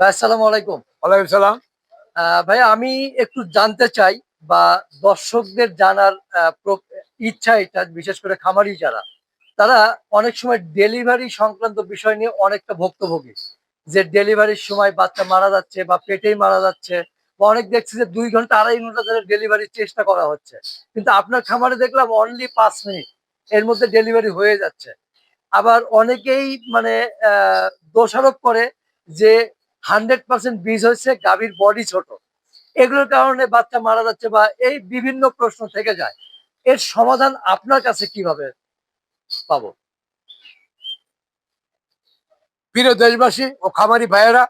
ভাই আসসালামু আলাইকুম। ওয়ালাইকুম সালাম। আহ, ভাই আমি একটু জানতে চাই বা দর্শকদের জানার ইচ্ছা এটা বিশেষ করে খামারি যারা তারা অনেক সময় ডেলিভারি সংক্রান্ত বিষয় নিয়ে অনেকটা ভুক্তভোগী। যে ডেলিভারির সময় বাচ্চা মারা যাচ্ছে বা পেটেই মারা যাচ্ছে বা অনেক দেখছি যে দুই ঘণ্টা আড়াই ঘণ্টা ধরে ডেলিভারির চেষ্টা করা হচ্ছে। কিন্তু আপনার খামারে দেখলাম অনলি পাঁচ মিনিট এর মধ্যে ডেলিভারি হয়ে যাচ্ছে। আবার অনেকেই মানে আহ, দোষারোপ করে যে হান্ড্রেড পার্সেন্ট বীজ হচ্ছে গাভীর বডি ছোট। এগুলোর কারণে বাচ্চা মারা যাচ্ছে বা এই বিভিন্ন প্রশ্ন থেকে যায়। এর সমাধান আপনার কাছে কীভাবে পাবো? প্রিয় দেশবাসী ও খামারি ভাইয়েরা,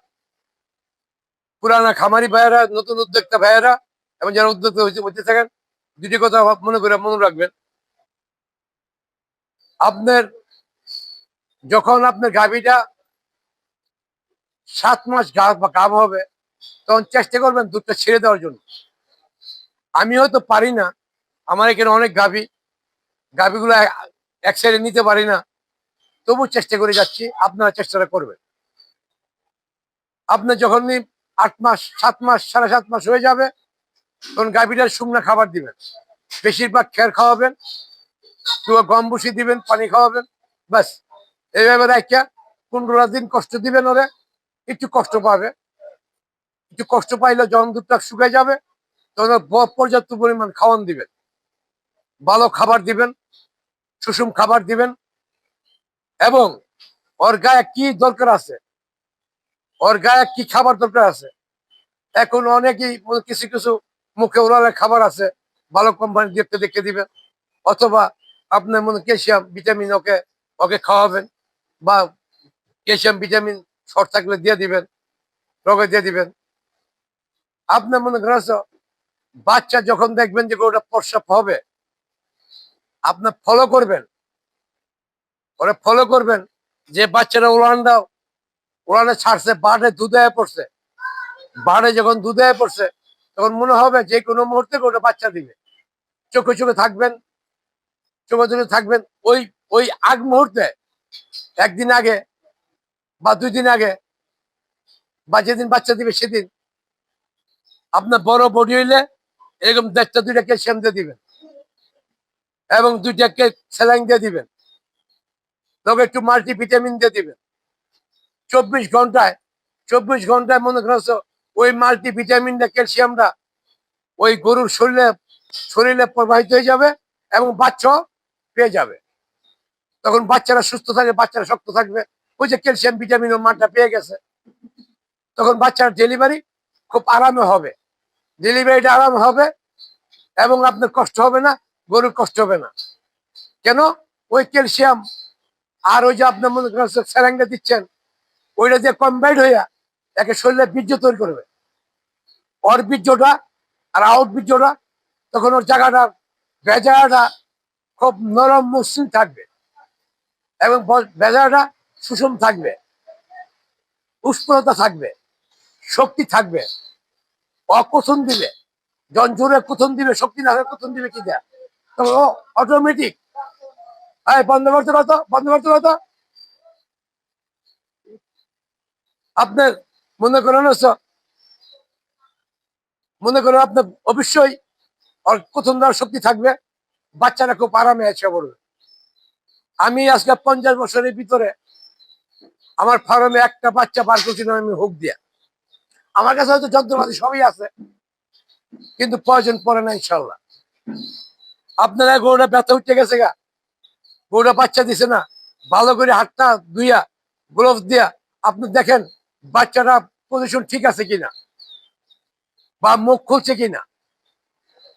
পুরানা খামারি ভাইয়েরা, নতুন উদ্যোক্তা ভাইয়েরা, এবং যারা উদ্যোক্তা হয়েছে হতে থাকেন, দুটি কথা মনে করে মনে রাখবেন। আপনার, যখন আপনার গাভীটা সাত মাস গা বা গাভ হবে, তখন চেষ্টা করবেন দুধটা ছেড়ে দেওয়ার জন্য। আমি হয়তো পারি না, আমার এখানে অনেক গাভী, গাভীগুলো এক- সাইডে নিতে পারি না। তবু চেষ্টা করে যাচ্ছি, আপনারা চেষ্টাটা করবেন। আপনার যখনই আট মাস, সাত মাস, সাড়ে সাত মাস হয়ে যাবে, তখন গাভীটার শুকনো খাবার দিবেন। বেশিরভাগ খের খাওয়াবেন কিংবা গম বসি দিবেন, পানি খাওয়াবেন, ব্যাস। এইভাবে রাখা পনেরো দিন কষ্ট দিবেন ওরে। একটু কষ্ট পাবে। একটু কষ্ট পাইলে যখন দুধটা শুকিয়ে যাবে, তখন পর্যাপ্ত পরিমাণ খাওয়ান দিবেন। ভালো খাবার দিবেন, সুষম খাবার দিবেন এবং ওর গায়ে কি দরকার আছে? ওর গায়ে কি খাবার দরকার আছে? এখন অনেকেই কিছু কিছু মুখে ওরালে খাবার আছে, ভালো কোম্পানি দেখতে দেখে দিবেন। অথবা আপনার মনে ক্যালসিয়াম ভিটামিন ওকে ওকে খাওয়াবেন বা ক্যালসিয়াম ভিটামিন শর্ট থাকলে দিয়ে দিবেন, রোগে দিয়ে দিবেন। আপনার মনে করেন বাচ্চা যখন দেখবেন যে ওটা প্রস্রাব হবে আপনার ফলো করবেন। ওরা ফলো করবেন যে বাচ্চারা উড়ান দাও, উড়ানে ছাড়ছে বাড়ে দুধে পড়ছে। বাড়ে যখন দুধে পড়ছে, তখন মনে হবে যে কোনো মুহূর্তে ওটা বাচ্চা দিবে। চোখে চোখে থাকবেন, চোখে চোখে থাকবেন। ওই ওই আগ মুহূর্তে, একদিন আগে বা দুই দিন আগে, বা যেদিন বাচ্চা দিবে সেদিন। আপনার বড় বডি হইলে এরকম দেড়টা, দুইটা ক্যালসিয়াম দিয়ে দিবেন। এবং দুইটা স্যালাইন দিয়ে দিবেন। তবে একটু মাল্টি ভিটামিন দিয়ে দিবেন। চব্বিশ ঘন্টায় চব্বিশ ঘন্টায় মনে করছ, ওই মাল্টি ভিটামিনটা ক্যালসিয়ামটা ওই গরুর শরীরে শরীরে প্রবাহিত হয়ে যাবে এবং বাচ্চাও পেয়ে যাবে। তখন বাচ্চারা সুস্থ থাকবে বাচ্চারা শক্ত থাকবে। ওই যে ক্যালসিয়াম, ভিটামিন ও মানটা পেয়ে গেছে। তখন বাচ্চার ডেলিভারি খুব আরামে হবে। ডেলিভারিটা আরাম হবে এবং আপনার কষ্ট হবে না, গরুর কষ্ট হবে না। কেন? ওই ক্যালসিয়াম আর ওই যে আপনার মনে করেন স্যালাইনটা দিচ্ছেন, ওইটা দিয়ে কম্বাইন্ড হইয়া একে শরীরে বীর্য তৈরি করবে। ওর বীর্যটা আর আউট বীর্যটা, তখন ওর জায়গাটা বেজাটা খুব নরম মসৃণ থাকবে। এবং বেজাটা সুষম থাকবে, উষ্ণতা থাকবে, শক্তি থাকবে, অকথন দিবে জন জোরে কথন দিবে, শক্তি না হলে কথন দিবে কি দেয়? তবে ও অটোমেটিক বন্ধ করতে কত বন্ধ করতে কত আপনার মনে করেন মনে করেন আপনার অবশ্যই প্রথম দেওয়ার শক্তি থাকবে, বাচ্চারা খুব আরামে এসে পড়বে। আমি আজকে পঞ্চাশ বছরের ভিতরে আমার ফার্মে একটা বাচ্চা পার করছিলাম আমি হুক দিয়া। আমার কাছে হয়তো যন্ত্রপাতি সবই আছে, কিন্তু প্রয়োজন পড়ে না, ইনশাল্লাহ। আপনারা গরুটা ব্যথা উঠে গেছে গা। গরুটা বাচ্চা দিছে না, ভালো করে হাতটা ধুইয়া গ্লোভস দিয়া, আপনি দেখেন বাচ্চাটা পজিশন ঠিক আছে কিনা, বা মুখ খুলছে কিনা।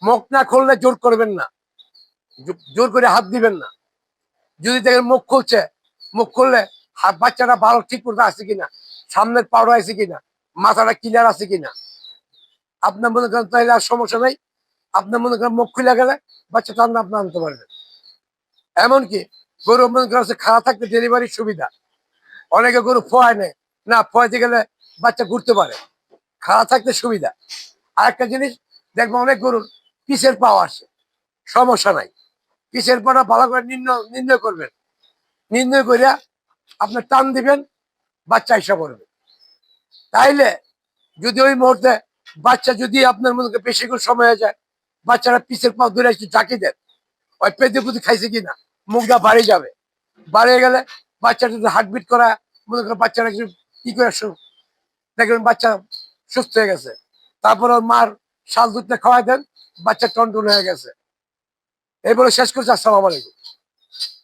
মুখ না খুললে জোর করবেন না জোর করে হাত দিবেন না। যদি দেখেন মুখ খুলছে, মুখ খুললে হাত বাচ্চাটা ভালো ঠিক করতে আছে কিনা? সামনের পাউডার আছে কিনা? মাথাটা ক্লিয়ার আছে কিনা? আপনার মনে করেন তাহলে আর সমস্যা নেই। আপনার মনে করেন মুখ খুলে গেলে বাচ্চা টান্না আপনি আনতে পারবেন। এমনকি গরু মনে করেন খাওয়া থাকতে ডেলিভারির সুবিধা। অনেকে গরু ফোয়ায় নেয়। না ফোয়াইতে গেলে বাচ্চা ঘুরতে পারে। খাওয়া থাকতে সুবিধা। আর একটা জিনিস দেখব অনেক গরুর পিসের পাওয়া আসে। সমস্যা নাই। পিসের পাটা ভালো করে নির্ণয় নির্ণয় করবেন। নির্ণয় করিয়া আপনার টান দিবেন, বাচ্চা হিসাব করবে তাইলে যদি ওই মুহূর্তে বাচ্চা যদি আপনার মধ্যে বেশি করে সময় হয়ে যায়, বাচ্চারা পিছের পা ধরে একটু চাকি দেন ওই পেতে পুঁতে খাইছে কিনা? মুখটা বাড়ি যাবে। বাড়িয়ে গেলে বাচ্চাটা যদি হার্টবিট করা মনে করেন বাচ্চারা একটু কি করে দেখবেন বাচ্চা সুস্থ হয়ে গেছে। তারপর ওর মার শাল দুধটা খাওয়াই দেন, বাচ্চা কন্ট্রোল হয়ে গেছে। এই বলে শেষ করছে, আসসালামু আলাইকুম।